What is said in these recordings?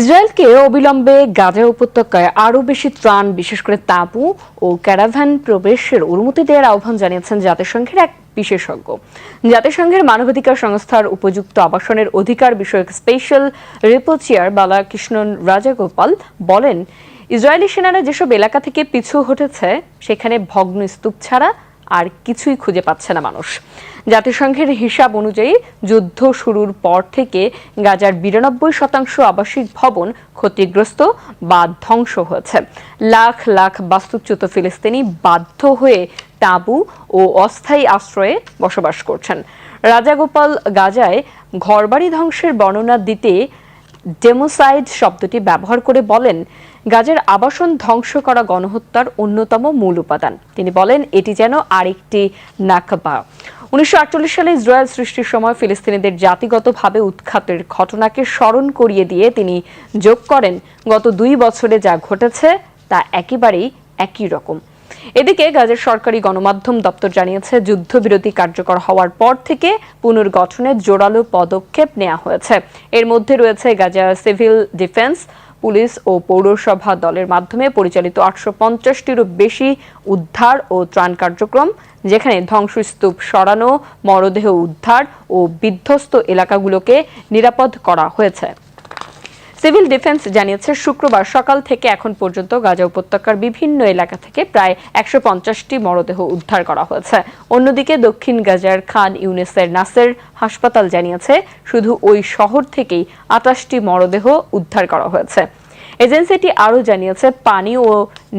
ইসরায়েলকে অবিলম্বে গাজা উপত্যকায় আরও বেশি ত্রাণ, বিশেষ করে তাঁবু ও ক্যারাভান প্রবেশের অনুমতি দেওয়ার আহ্বান জানিয়েছেন জাতিসংঘের এক বিশেষজ্ঞ। জাতিসংঘের মানবাধিকার সংস্থার উপযুক্ত আবাসনের অধিকার বিষয়ক স্পেশাল রিপোর্টিয়ার বালাকৃষ্ণন রাজাগোপাল বলেন, ইসরায়েলি সেনারা যেসব এলাকা থেকে পিছু হটেছে, সেখানে ভগ্ন স্তূপ ছাড়া আর কিছুই খুঁজে পাচ্ছে না মানুষ। জাতিসংঘের হিসাব অনুযায়ী যুদ্ধ শুরুর পর থেকে গাজার বিরানব্বই শতাংশ আবাসিক ভবন ক্ষতিগ্রস্ত বা ধ্বংস হয়েছে। লাখ লাখ বাস্তুচ্যুত ফিলিস্তিনি বাধ্য হয়ে তাঁবু ও অস্থায়ী আশ্রয়ে বসবাস করছেন। রাজাগোপাল গাজায় ঘরবাড়ি ধ্বংসের বর্ণনা দিতে ডেমোসাইড শব্দটি ব্যবহার করে বলেন গাজার আবাসন ধ্বংস করা গণহত্যার অন্যতম মূল উপাদান। তিনি বলেন, এটি যেন আরেকটি নাকবা। উনিশশো সালে ইসরায়েল সৃষ্টির সময় ফিলিস্তিনিদের জাতিগতভাবে উৎখাতের ঘটনাকে স্মরণ করিয়ে দিয়ে তিনি যোগ করেন। গত দুই বছরে যা ঘটেছে, তা একেবারেই একই রকম। এদিকে গাজের সরকারি গণমাধ্যম দপ্তর জানিয়েছে, যুদ্ধবিরতি কার্যকর হওয়ার পর থেকে পুনর্গঠনের জোরালো পদক্ষেপ নেওয়া হয়েছে। এর মধ্যে রয়েছে গাজা সিভিল ডিফেন্স পুলিশ ও পৌরসভা দলের মাধ্যমে পরিচালিত আটশো পঞ্চাশটিরও বেশি উদ্ধার ও ত্রাণ কার্যক্রম, যেখানে ধ্বংসস্তূপ সরানো, মরদেহ উদ্ধার ও বিধ্বস্ত এলাকাগুলোকে নিরাপদ করা হয়েছে। সিভিল ডিফেন্স জানিয়েছে, শুক্রবার সকাল থেকে এখন পর্যন্ত গাজা উপত্যকার বিভিন্ন এলাকা থেকে প্রায় একশো পঞ্চাশটি মরদেহ উদ্ধার করা হয়েছে। অন্যদিকে দক্ষিণ গাজার খান ইউনেসের নাসের হাসপাতাল জানিয়েছে, শুধু ওই শহর থেকেই আটাশটি মরদেহ উদ্ধার করা হয়েছে। এজেন্সিটি আরও জানিয়েছে, পানি ও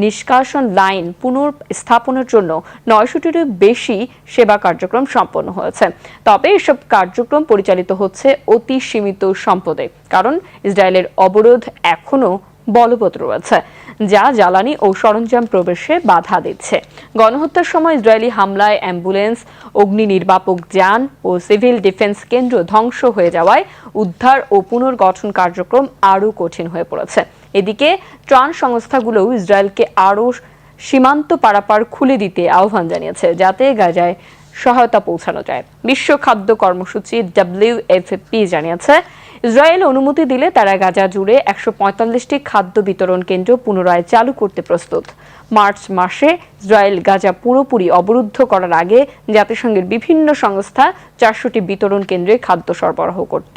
নিষ্কাশন লাইন পুনঃস্থাপনের জন্য নয়শোটিরও বেশি সেবা কার্যক্রম সম্পন্ন হয়েছে। তবে এসব কার্যক্রম পরিচালিত হচ্ছে অতি সীমিত সম্পদে, কারণ ইসরায়েলের অবরোধ এখনও বলবৎ রয়েছে, যা জ্বালানি ও সরঞ্জাম প্রবেশে বাধা দিচ্ছে। গণহত্যার সময় ইসরায়েলি হামলায় অ্যাম্বুলেন্স, অগ্নি নির্বাপক যান ও সিভিল ডিফেন্স কেন্দ্র ধ্বংস হয়ে যাওয়ায় উদ্ধার ও পুনর্গঠন কার্যক্রম আরও কঠিন হয়ে পড়েছে। এদিকে ত্রাণ সংস্থাগুলোও ইসরায়েলকে আরও সীমান্ত পারাপার খুলে দিতে আহ্বান জানিয়েছে, যাতে গাজায় সহায়তা পৌঁছানো যায়। বিশ্ব খাদ্য কর্মসূচি ডাব্লিউএফপি জানিয়েছে, ইসরায়েল অনুমতি দিলে তারা গাজা জুড়ে একশো পঁয়তাল্লিশটি খাদ্য বিতরণ কেন্দ্র পুনরায় চালু করতে প্রস্তুত। মার্চ মাসে ইসরায়েল গাজা পুরোপুরি অবরুদ্ধ করার আগে জাতিসংঘের বিভিন্ন সংস্থা চারশোটি বিতরণ কেন্দ্রে খাদ্য সরবরাহ করত।